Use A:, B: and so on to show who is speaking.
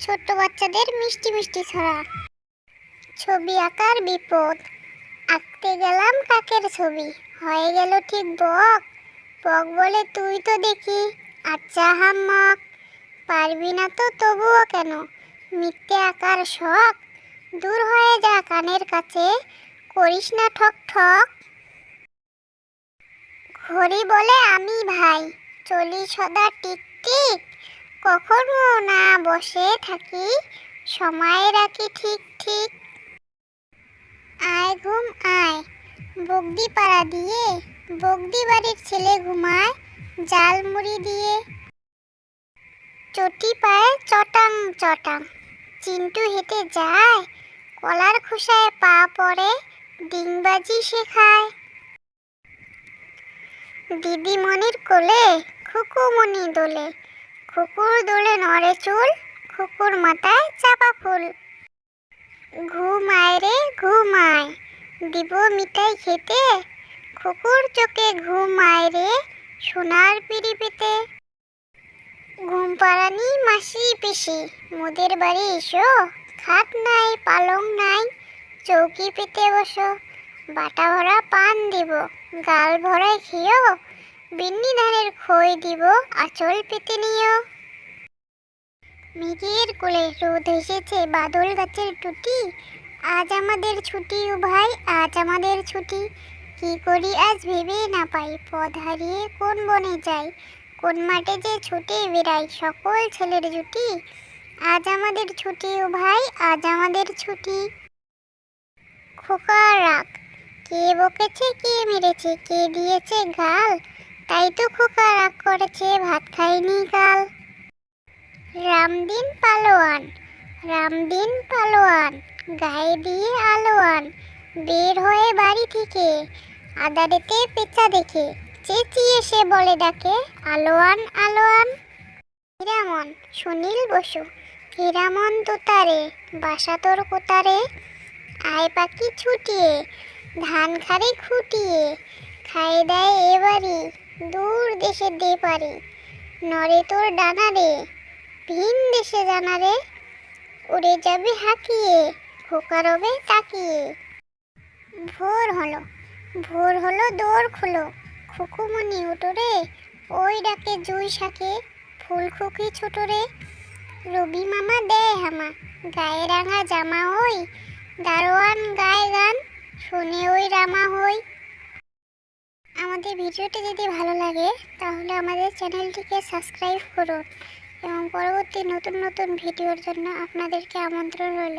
A: ছোট্ট বাচ্চাদের মিষ্টি মিষ্টি ছড়া। ছবি আঁকার বিপদ। আঁকতে গেলাম কাকের ছবি। হয়ে গেল ঠিক বক। বক বলে তুই তো দেখি। আচ্ছা হাম্মক। পারবি না তো তবুও কেন? মিথ্যে আঁকার শখ। দূর হয়ে যা কানের কাছে। করিস না ঠক ঠক। ঘড়ি বলে, আমি ভাই। চলি সদা টিক কখনো না বসে থাকি, সময় রাখি ঠিক ঠিক। আয় ঘুম, আয়। বগদি পাড়া দিয়ে বগদি বাড়ির ছেলে ঘুমায়, জাল মুড়ি দিয়ে। চটি পায়ে চটাং চটাং। চিন্টু হেঁটে যায়, কলার খোসায় পা পড়ে, ডিংবাজি শেখায়। দিদিমণির কোলে খুকুমণি দোলে খুকুর দোলে নড়ে চুল খুকুর মাথায় চাপা ফুল। ঘুমায় রে, ঘুমায়, দিব মিঠাই খেতে। খুকুর চোখে ঘুমায় রে, সোনার পিড়ি পেতে। ঘুম পাড়ানি মাসি পিসি, মোদের বাড়ি এসো। খাট নাই, পালং নাই, চৌকি পেতে বসো। বাটা ভরা পান দিব, গাল ভরায় খেয়েও বিন্নি ধানের খই দিব, আঁচল পেতে নিও মেঘের কোলে রোদ এসেছে, বাদল গাছের টুটি। আজ আমাদের ছুটি ও ভাই, আজ আমাদের ছুটি। কি করি আজ ভেবে না পাই, পথ হারিয়ে কোন বনে যাই। কোন মাঠে যে ছুটে বেড়াই, সকল ছেলের জুটি। আজ আমাদের ছুটি ও ভাই, আজ আমাদের ছুটি। খোকা রাখ কে বকেছে, কে মেরেছে, কে দিয়েছে গাল? তাই তো খোকা রাগ করেছে, ভাত খাইনি কাল। রামদিন পালোয়ান রামদিন পালোয়ান, গায়ে দিয়ে আলোয়ান, বের হয়ে বাড়ি থেকে আদারেতে পেঁচা দেখে চেঁচিয়ে সে বলে ডাকে, আলোয়ান আলোয়ান। হীরামন, সুনীল বসু, হীরামন তোতারে বাসা তোর কোতারে? আয় পাখি ছুটিয়ে, ধান খারে খুটিয়ে খাই দেয় এবারে দূর দেশে দে পারি। নরে তোর ডানা রে ভিন দেশে জানা রে। উড়ে যাবে হাঁকিয়ে খোকা রবে তাকিয়ে। ভোর হলো ভোর হলো দৌড় খুলো। খুকুমনি উঠো রে, ওই ডাকে জুই শাকে। ফুল খুকি ছোট রে, রবি মামা দেয় হামা। গায়ে রাঙা জামা ওই দারোয়ান গায়ে গান, শুনে ওই রামা হই। আমাদের ভিডিওটি যদি ভালো লাগে, তাহলে আমাদের চ্যানেলটিকে সাবস্ক্রাইব করুন। এবং পরবর্তী নতুন নতুন ভিডিওর জন্য আপনাদেরকে আমন্ত্রণ রইল।